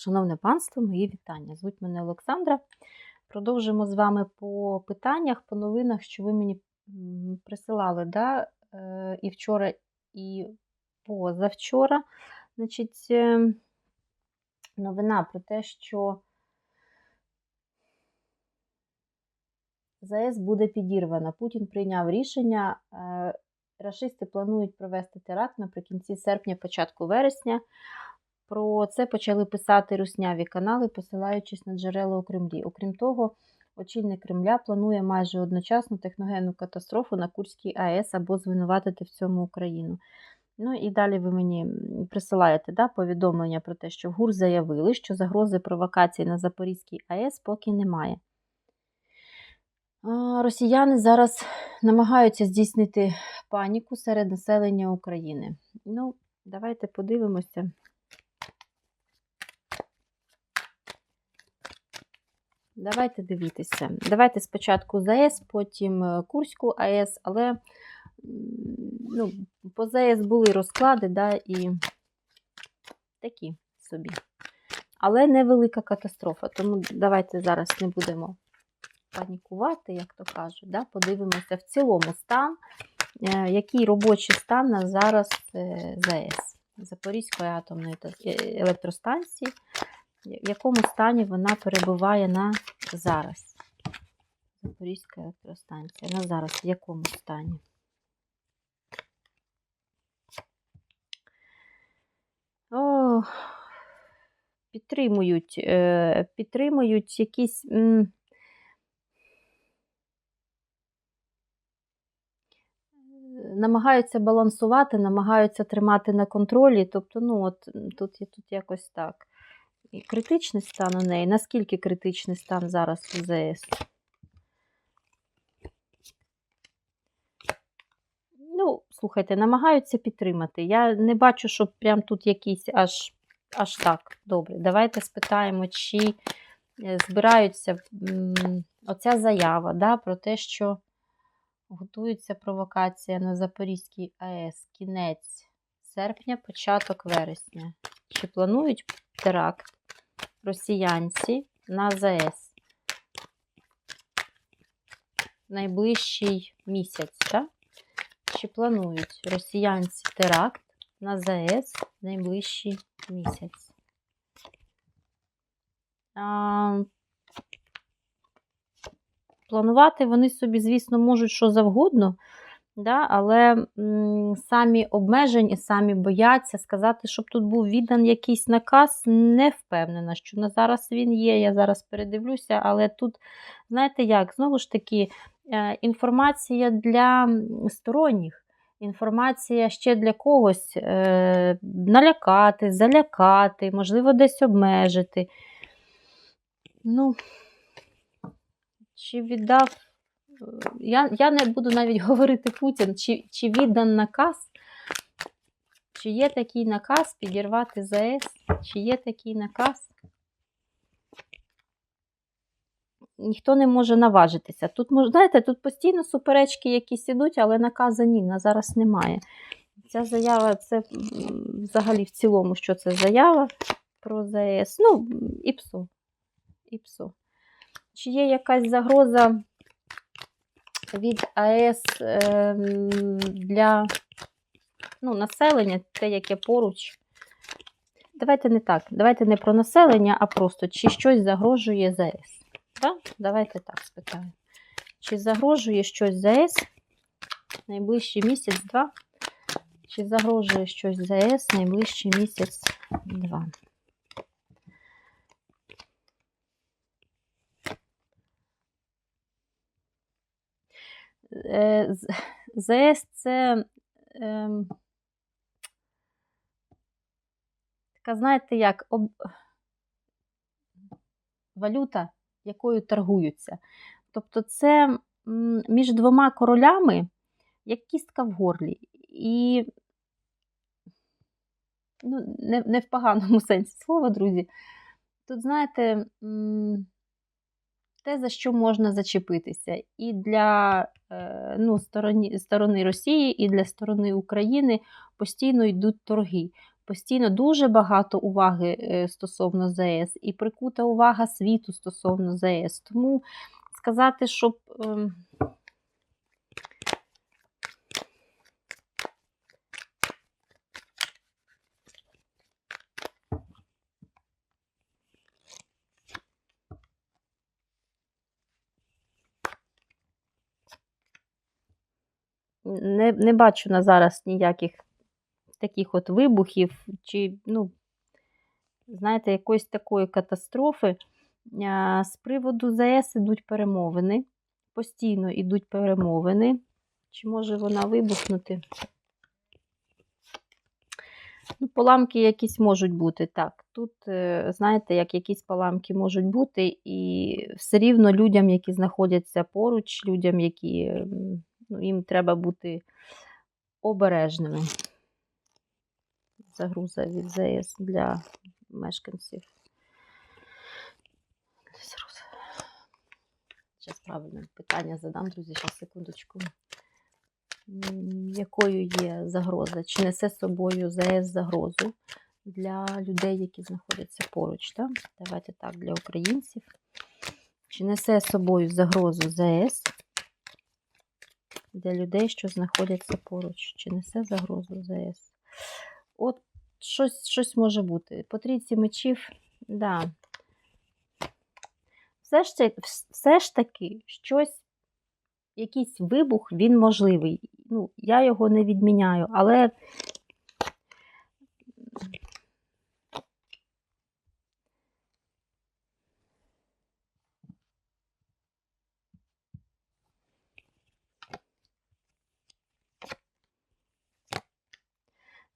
Шановне панство, мої вітання. Звуть мене Олександра. Продовжимо з вами по питаннях, по новинах, що ви мені присилали да? е, і вчора, і позавчора. Значить, е, новина про те, що ЗАЕС буде підірвана. Путін прийняв рішення. е, Рашисти планують провести теракт наприкінці серпня, початку вересня. Про це почали писати русняві канали, посилаючись на джерела у Кремлі. Окрім того, очільник Кремля планує майже одночасну техногенну катастрофу на Курській АЕС або звинуватити в цьому Україну. Ну і далі ви мені присилаєте да, повідомлення про те, що в ГУР заявили, що загрози провокації на Запорізькій АЕС поки немає. Росіяни зараз намагаються здійснити паніку серед населення України. Ну, давайте подивимося. Давайте дивитися. Давайте спочатку ЗАЕС, потім е, Курську АЕС, але ну, по ЗАЕС були розклади, да, і такі собі. Але невелика катастрофа. Тому давайте зараз не будемо панікувати, як то кажуть. Да? Подивимося в цілому стан, е, який робочий стан на зараз е, ЗАЕС Запорізької атомної та- електростанції в якому стані вона перебуває на зараз. Запорізька електростанція. На зараз в якому стані? О, підтримують, е, підтримують якісь. Намагаються балансувати, намагаються тримати на контролі. Тобто, ну, от тут, тут якось так. Критичний стан у неї. Наскільки критичний стан зараз у ЗС? Ну, слухайте, намагаються підтримати. Я не бачу, щоб прям тут якийсь аж, аж так. Добре. Давайте спитаємо, чи е, збираються оця заява да, про те, що готується провокація на Запорізькій АЕС. Кінець серпня, початок вересня. Чи планують теракт росіянці на ЗАЕС найближчий місяць, так? Чи планують росіянці теракт на ЗАЕС найближчий місяць? А, планувати вони собі, звісно, можуть що завгодно, да? але м, самі обмежені, самі бояться сказати, щоб тут був віддан якийсь наказ, не впевнена, що на зараз він є. Я зараз передивлюся, але тут, знаєте як, знову ж таки, е, інформація для сторонніх. Інформація ще для когось е, налякати, залякати, можливо, десь обмежити. Ну, чи віддав. Я, я не буду навіть говорити Путін, чи, чи віддан наказ, чи є такий наказ підірвати ЗАЕС, чи є такий наказ. Ніхто не може наважитися. Тут, знаєте, тут постійно суперечки якісь ідуть, але наказа ні, на зараз немає. Ця заява, це взагалі в цілому, що це заява про ЗАЕС. Ну, ІПСО. ІПСО. Чи є якась загроза від АЕС ем, для ну, населення, те, яке поруч? Давайте не так. Давайте не про населення, а просто чи щось загрожує ЗАЕС. Да? Давайте так спитаємо. Чи загрожує щось ЗАЕС найближчий місяць-два? Чи загрожує щось ЗАЕС найближчий місяць-два? Е, з- ЗАЕС це ем, така, знаєте, як об... валюта, якою торгуються. Тобто, це між двома королями як кістка в горлі. І ну, не, не в поганому сенсі слова, друзі. Тут, знаєте, те, за що можна зачепитися, і для е, ну, сторони, сторони Росії, і для сторони України постійно йдуть торги. Постійно дуже багато уваги е, стосовно ЗС, і прикута увага світу стосовно ЗС. Тому сказати, щоб. Не, не бачу на зараз ніяких таких от вибухів, чи, ну, знаєте, якоїсь такої катастрофи. З приводу ЗАЕС ідуть перемовини. Постійно йдуть перемовини. Чи може вона вибухнути? Ну, поламки якісь можуть бути. Так, тут, е, знаєте, як якісь поламки можуть бути, і все рівно людям, які знаходяться поруч, людям, які ну, їм треба бути обережними. Загруза від ЗС для мешканців. Зараз правильне питання задам, друзі, зараз секундочку. Якою є загроза? Чи несе з собою ЗС загрозу для людей, які знаходяться поруч? Так? Давайте так, для українців. Чи несе з собою загрозу ЗС для людей, що знаходяться поруч? Чи несе загрозу ЗС? От щось, щось може бути. По трійці мечів, да. Все ж, все ж таки, щось, якийсь вибух, він можливий. Ну, я його не відміняю, але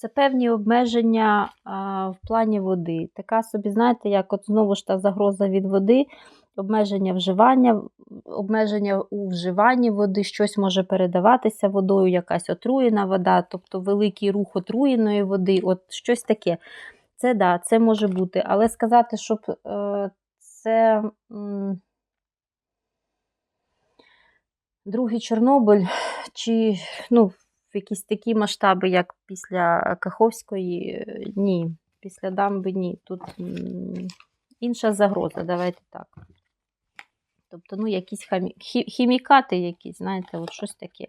це певні обмеження а, в плані води. Така собі, знаєте, як от знову ж та загроза від води, обмеження вживання, обмеження у вживанні води, щось може передаватися водою, якась отруєна вода, тобто великий рух отруєної води, от щось таке. Це да, це може бути. Але сказати, щоб е, це м, другий Чорнобиль, чи ну, в якісь такі масштаби, як після Каховської, е, ні. Після дамби ні. Тут інша загроза, давайте так. Тобто, ну, якісь хамі... хімікати якісь, знаєте, от щось таке.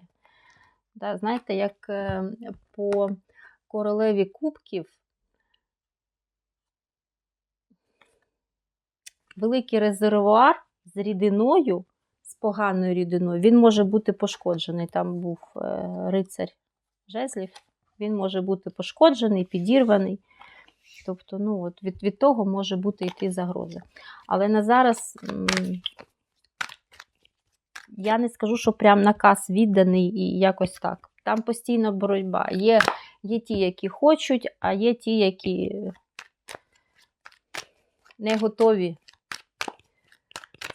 Да, знаєте, як е, по королеві кубків великий резервуар з рідиною, поганою рідиною, він може бути пошкоджений. Там був е, рицарь жезлів, він може бути пошкоджений, підірваний. Тобто, ну, от від, від того може бути йти загроза. Але на зараз я не скажу, що прям наказ відданий і якось так. Там постійна боротьба. Є, є ті, які хочуть, а є ті, які не готові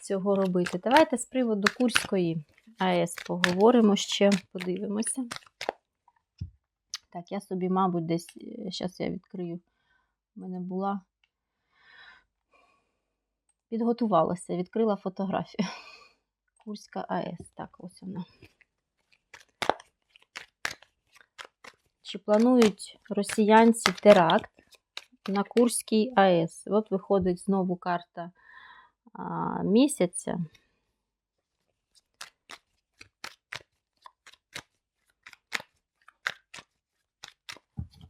цього робити. Давайте з приводу Курської АЕС поговоримо ще, подивимося. Так, я собі, мабуть, десь, зараз я відкрию, в мене була. Підготувалася, відкрила фотографію. Курська АЕС. Так, ось вона. Чи планують росіянці теракт на Курській АЕС? От виходить знову карта місяця.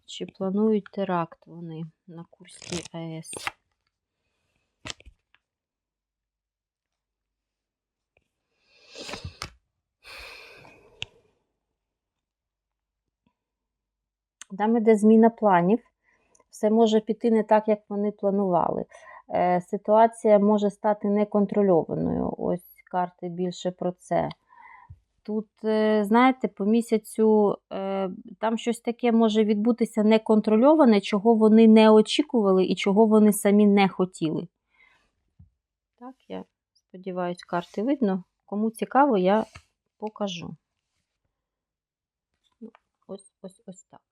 Чи планують теракт вони на Курській АЕС? Там іде зміна планів. Все може піти не так, як вони планували. Е, Ситуація може стати неконтрольованою. Ось карти більше про це. Тут, е, знаєте, по місяцю е, там щось таке може відбутися неконтрольоване, чого вони не очікували і чого вони самі не хотіли. Так, я сподіваюся, карти видно. Кому цікаво, я покажу. Ну, Ось, ось, ось так. Так.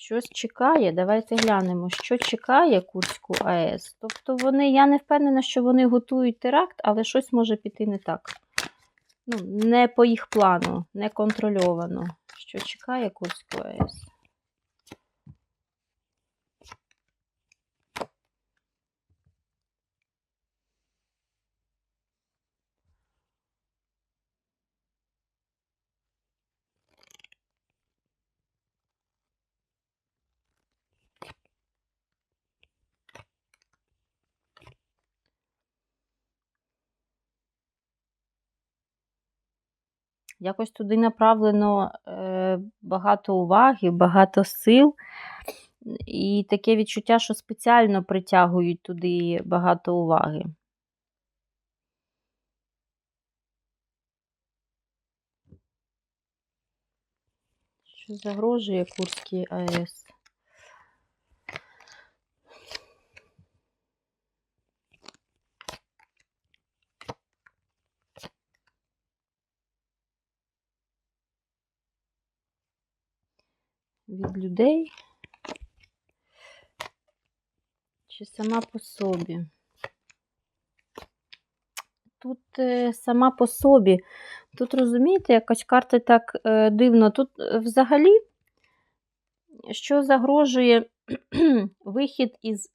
Щось чекає. Давайте глянемо, що чекає Курську АЕС. Тобто вони, я не впевнена, що вони готують теракт, але щось може піти не так. ну, не по їх плану, не контрольовано. Що чекає Курську АЕС? Якось туди направлено е, багато уваги, багато сил. І таке відчуття, що спеціально притягують туди багато уваги. Що загрожує Курській АЕС? Від людей чи сама по собі? Тут е, сама по собі. Тут, розумієте, якось карта так е, дивно. Тут е, взагалі, що загрожує вихід із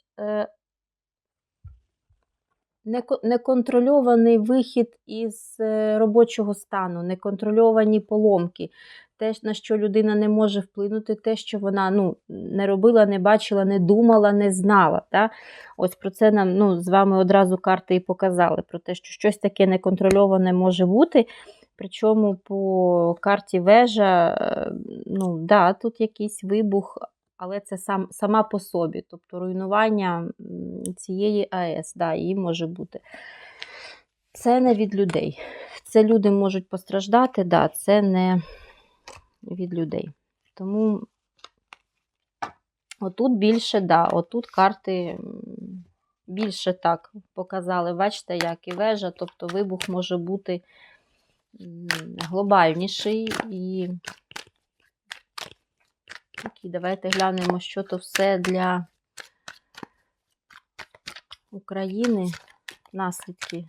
неконтрольований вихід із е, робочого стану, неконтрольовані поломки. Те, на що людина не може вплинути, те, що вона ну, не робила, не бачила, не думала, не знала. Та? Ось про це нам ну, з вами одразу карти і показали, про те, що щось таке неконтрольоване може бути. Причому по карті вежа, е, ну, да, тут якийсь вибух, але це сам, сама по собі. Тобто руйнування цієї АЕС, да, її може бути. Це не від людей. Це люди можуть постраждати, да, це не від людей. Тому отут більше, да, отут карти більше так показали. Бачите, як і вежа, тобто вибух може бути глобальніший і такий. Давайте глянемо, що то все для України. Наслідки.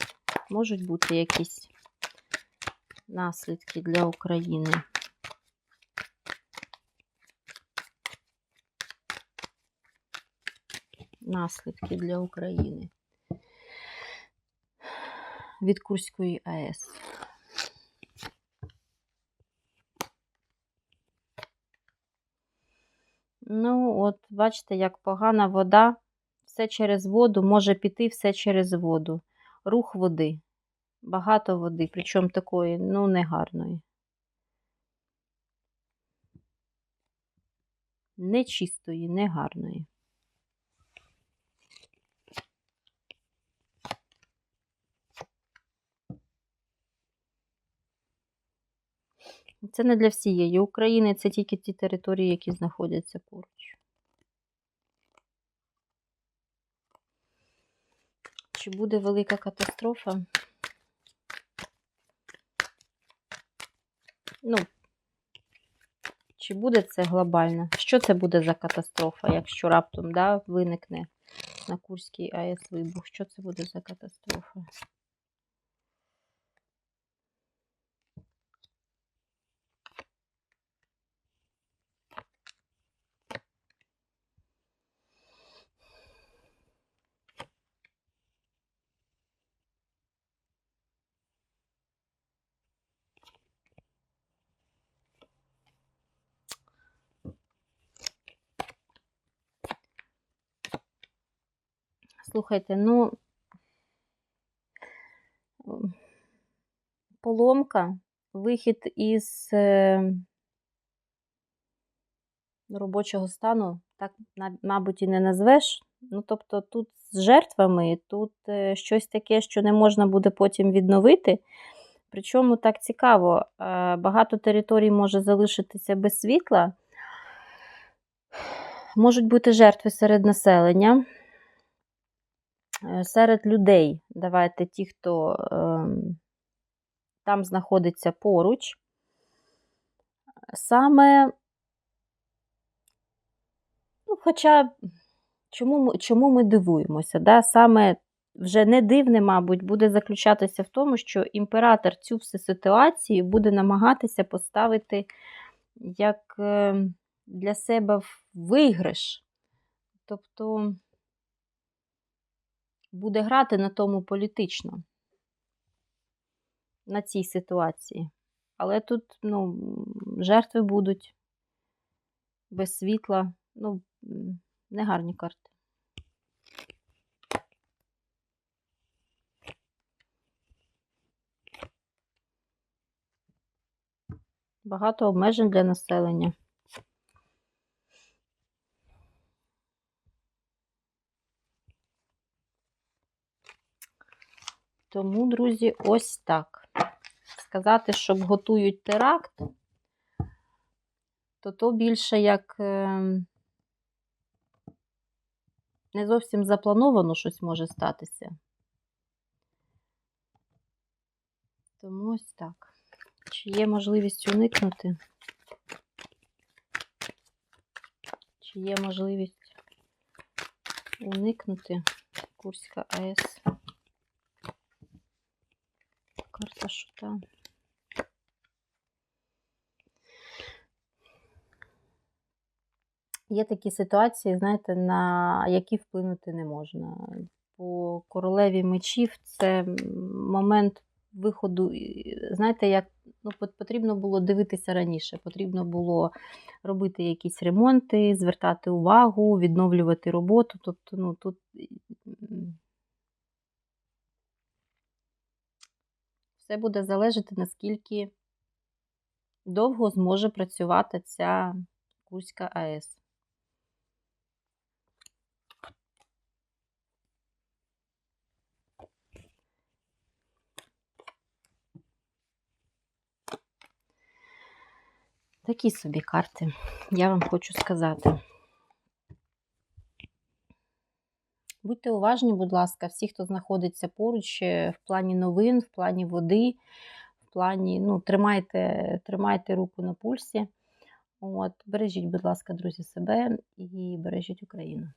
Можуть бути якісь наслідки для України. Наслідки для України від Курської АЕС. Ну, от, бачите, як погана вода, все через воду, може піти все через воду. Рух води. Багато води, причому такої, ну, негарної. Нечистої, негарної. Це не для всієї України, це тільки ті території, які знаходяться поруч. Чи буде велика катастрофа? Ну, чи буде це глобально? Що це буде за катастрофа, якщо раптом да, виникне на Курській АЕС вибух? Що це буде за катастрофа? Слухайте, ну поломка, вихід із е, робочого стану, так, мабуть, і не назвеш. Ну, тобто тут з жертвами, тут е, щось таке, що не можна буде потім відновити. Причому так цікаво, е, багато територій може залишитися без світла. Можуть бути жертви серед населення, серед людей. Давайте ті, хто ем, там знаходиться поруч. Саме, ну, хоча чому чому ми дивуємося? Да? Саме вже не дивне, мабуть, буде заключатися в тому, що імператор цю всю ситуацію буде намагатися поставити як е, для себе виграш. Тобто буде грати на тому політично, на цій ситуації. Але тут ну, жертви будуть без світла. Ну, негарні карти. Багато обмежень для населення. Тому, друзі, ось так. Сказати, що готують теракт, то то більше як ем, не зовсім заплановано щось може статися. Тому ось так. Чи є можливість уникнути? Чи є можливість уникнути Курська АЕС? Карта шута. Є такі ситуації, знаєте, на які вплинути не можна. По королеві мечів це момент виходу, знаєте, як ну, потрібно було дивитися раніше, потрібно було робити якісь ремонти, звертати увагу, відновлювати роботу. Тобто, ну тут все буде залежати, наскільки довго зможе працювати ця Курська АЕС. Такі собі карти, я вам хочу сказати. Будьте уважні, будь ласка, всі, хто знаходиться поруч е, в плані новин, в плані води, в плані, ну, тримайте, тримайте руку на пульсі. От, бережіть, будь ласка, друзі, себе і бережіть Україну.